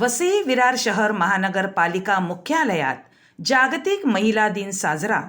वसई विरार शहर महानगरपालिका मुख्यालयात जागतिक महिला दिन साजरा.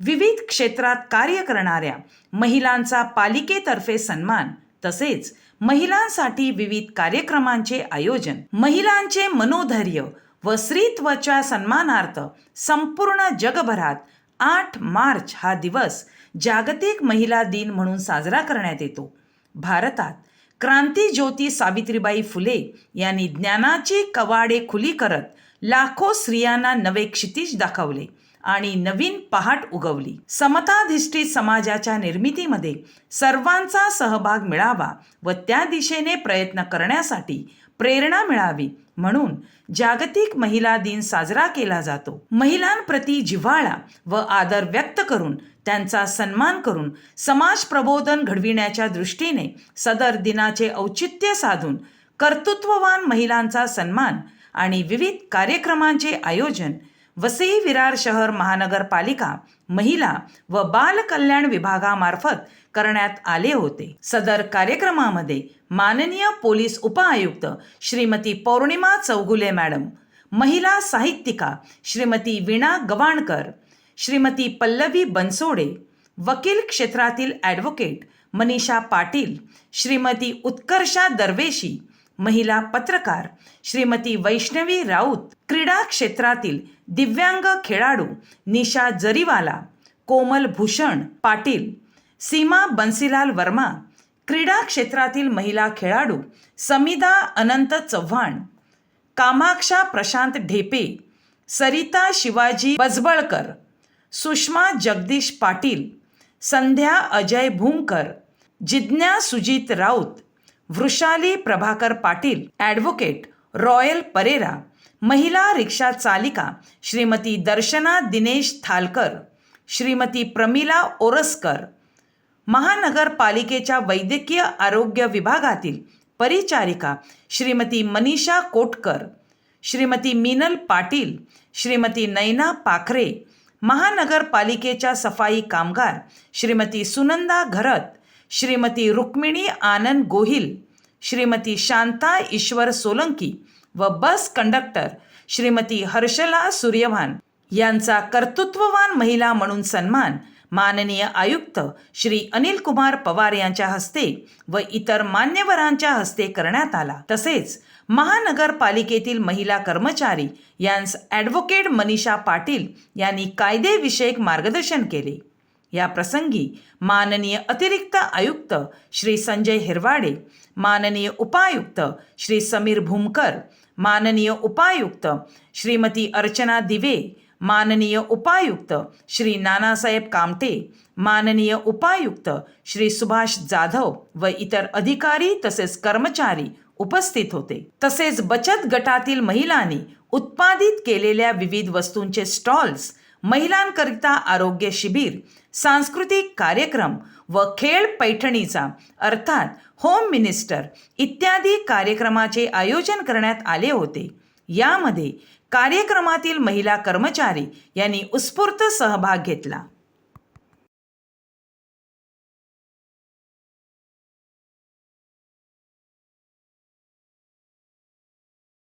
विविध क्षेत्रात कार्य करणाऱ्या महिलांचा पालिकेतर्फे सन्मान तसेच महिलांसाठी विविध कार्यक्रमांचे आयोजन. महिलांचे मनोधैर्य व स्त्रीत्वच्या सन्मानार्थ संपूर्ण जगभरात आठ मार्च हा दिवस जागतिक महिला दिन म्हणून साजरा करण्यात येतो. भारतात क्रांतीज्योती सावित्रीबाई फुले यांनी ज्ञानाची कवाडे खुली करत लाखो स्त्रियांना नवे क्षितिज दाखवले. आणि नवीन पहाट उगवली. समताधिष्ठित समाजाच्या निर्मितीमध्ये सर्वांचा सहभाग मिळावा व त्या दिशेने प्रयत्न करण्यासाठी प्रेरणा मिळावी म्हणून जागतिक महिला दिन साजरा केला जातो. महिलांप्रती जिव्हाळा व आदर व्यक्त करून त्यांचा सन्मान करून समाज प्रबोधन घडविण्याच्या दृष्टीने सदर दिनाचे औचित्य साधून कर्तृत्ववान महिलांचा सन्मान आणि विविध कार्यक्रमांचे आयोजन वसई विरार शहर महानगरपालिका महिला व बाल कल्याण विभागामार्फत करण्यात आले होते. सदर कार्यक्रमामध्ये माननीय पोलीस उपआयुक्त श्रीमती पौर्णिमा चौगुले मॅडम महिला साहित्यिका श्रीमती वीणा गवाणकर श्रीमती पल्लवी बनसोडे वकील क्षेत्रातील ॲडव्होकेट मनीषा पाटील श्रीमती उत्कर्षा दरवेशी महिला पत्रकार श्रीमती वैष्णवी राऊत क्रीडा क्षेत्रातील दिव्यांग खेळाडू निशा जरीवाला कोमल भूषण पाटील सीमा बन्सीलाल वर्मा क्रीडा क्षेत्रातील महिला खेळाडू Samida Anant Chavan Kamaksha Prashant Dhepe Sarita Shivaji Bajbalkar Sushma Jagdish Patil Sandhya Ajay Bhumkar Jigna Sujit Raut Vrushali Prabhakar Patil advocate Royal Pereira महिला रिक्षा चालिका श्रीमती दर्शना दिनेश थालकर श्रीमती प्रमिला ओरसकर महानगरपालिकेच्या वैद्यकीय आरोग्य विभागातील परिचारिका श्रीमती मनीषा कोटकर श्रीमती मीनल पाटील श्रीमती नैना पाखरे महानगरपालिकेच्या सफाई कामगार श्रीमती सुनंदा घरत श्रीमती रुक्मिणी आनंद गोहिल श्रीमती शांता ईश्वर सोलंकी व बस कंडक्टर श्रीमती हर्षला सूर्यभान यांचा कर्तृत्ववान महिला म्हणून सन्मान माननीय आयुक्त श्री अनिल कुमार पवार यांच्या हस्ते व इतर मान्यवरांच्या हस्ते करण्यात आला. तसेच महानगरपालिकेतील महिला कर्मचारी यांस ॲडव्होकेट मनीषा पाटील यांनी कायदेविषयक मार्गदर्शन केले. या प्रसंगी माननीय अतिरिक्त आयुक्त श्री संजय हिरवाडे माननीय उपायुक्त श्री समीर भूमकर माननीय उपायुक्त श्रीमती अर्चना दिवे माननीय उपायुक्त श्री नानासाहेब कामटे माननीय उपायुक्त श्री सुभाष जाधव व इतर अधिकारी तसेच कर्मचारी उपस्थित होते. तसेच बचत गटातील महिलांनी उत्पादित केलेल्या विविध वस्तूंचे स्टॉल्स महिलांकरिता आरोग्य शिबिर सांस्कृतिक कार्यक्रम व खेळ पैठणीचा अर्थात होम मिनिस्टर इत्यादी कार्यक्रमाचे आयोजन करण्यात आले होते. यामध्ये कार्यक्रमातील महिला कर्मचारी यांनी उत्स्फूर्त सहभाग घेतला.